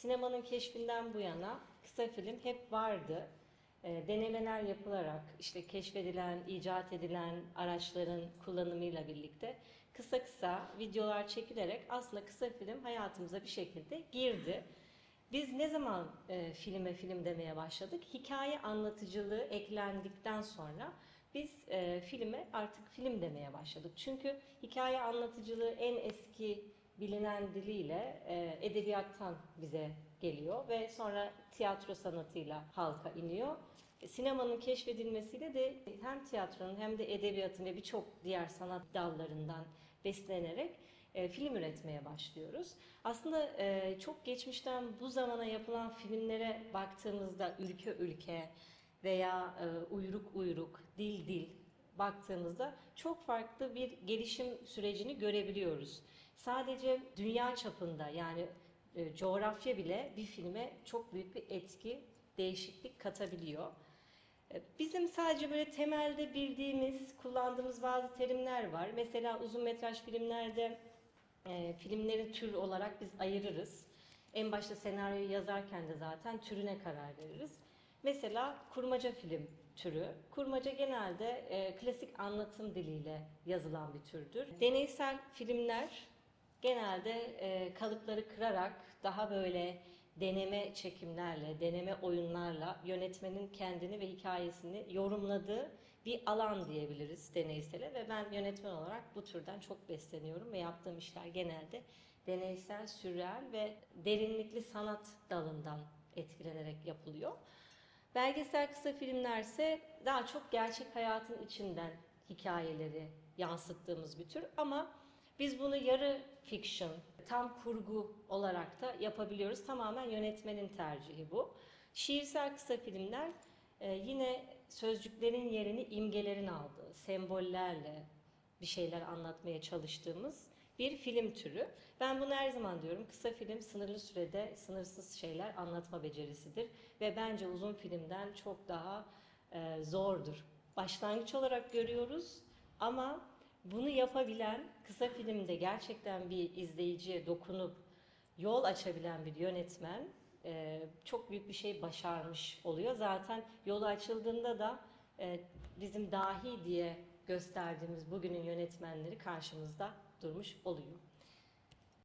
Sinemanın keşfinden bu yana kısa film hep vardı. E, denemeler yapılarak işte keşfedilen, icat edilen araçların kullanımıyla birlikte kısa kısa videolar çekilerek aslında kısa film hayatımıza bir şekilde girdi. Biz ne zaman e, filme film demeye başladık? Hikaye anlatıcılığı eklendikten sonra biz e, filme artık film demeye başladık. Çünkü hikaye anlatıcılığı en eski bilinen diliyle e, edebiyattan bize geliyor ve sonra tiyatro sanatıyla halka iniyor. Sinemanın keşfedilmesiyle de hem tiyatronun hem de edebiyatın ve birçok diğer sanat dallarından beslenerek e, film üretmeye başlıyoruz. Aslında e, çok geçmişten bu zamana yapılan filmlere baktığımızda ülke ülke veya e, uyruk uyruk, dil dil baktığımızda çok farklı bir gelişim sürecini görebiliyoruz. Sadece dünya çapında yani e, coğrafya bile bir filme çok büyük bir etki, değişiklik katabiliyor. E, Bizim sadece böyle temelde bildiğimiz, kullandığımız bazı terimler var. Mesela uzun metraj filmlerde e, filmleri tür olarak biz ayırırız. En başta senaryoyu yazarken de zaten türüne karar veririz. Mesela kurmaca film türü. Kurmaca genelde e, klasik anlatım diliyle yazılan bir türdür. Deneysel filmler genelde e, kalıpları kırarak daha böyle deneme çekimlerle, deneme oyunlarla yönetmenin kendini ve hikayesini yorumladığı bir alan diyebiliriz deneysele ve ben yönetmen olarak bu türden çok besleniyorum ve yaptığım işler genelde deneysel, sürreal ve derinlikli sanat dalından etkilenerek yapılıyor. Belgesel kısa filmlerse daha çok gerçek hayatın içinden hikayeleri yansıttığımız bir tür ama biz bunu yarı fiction, tam kurgu olarak da yapabiliyoruz. Tamamen yönetmenin tercihi bu. Şiirsel kısa filmler e, yine sözcüklerin yerini imgelerin aldığı, sembollerle bir şeyler anlatmaya çalıştığımız bir film türü. Ben bunu her zaman diyorum. Kısa film sınırlı sürede sınırsız şeyler anlatma becerisidir ve bence uzun filmden çok daha e, zordur. Başlangıç olarak görüyoruz ama bunu yapabilen kısa filmde gerçekten bir izleyiciye dokunup yol açabilen bir yönetmen e, çok büyük bir şey başarmış oluyor. Zaten yolu açıldığında da e, bizim dahi diye gösterdiğimiz bugünün yönetmenleri karşımızda durmuş oluyor.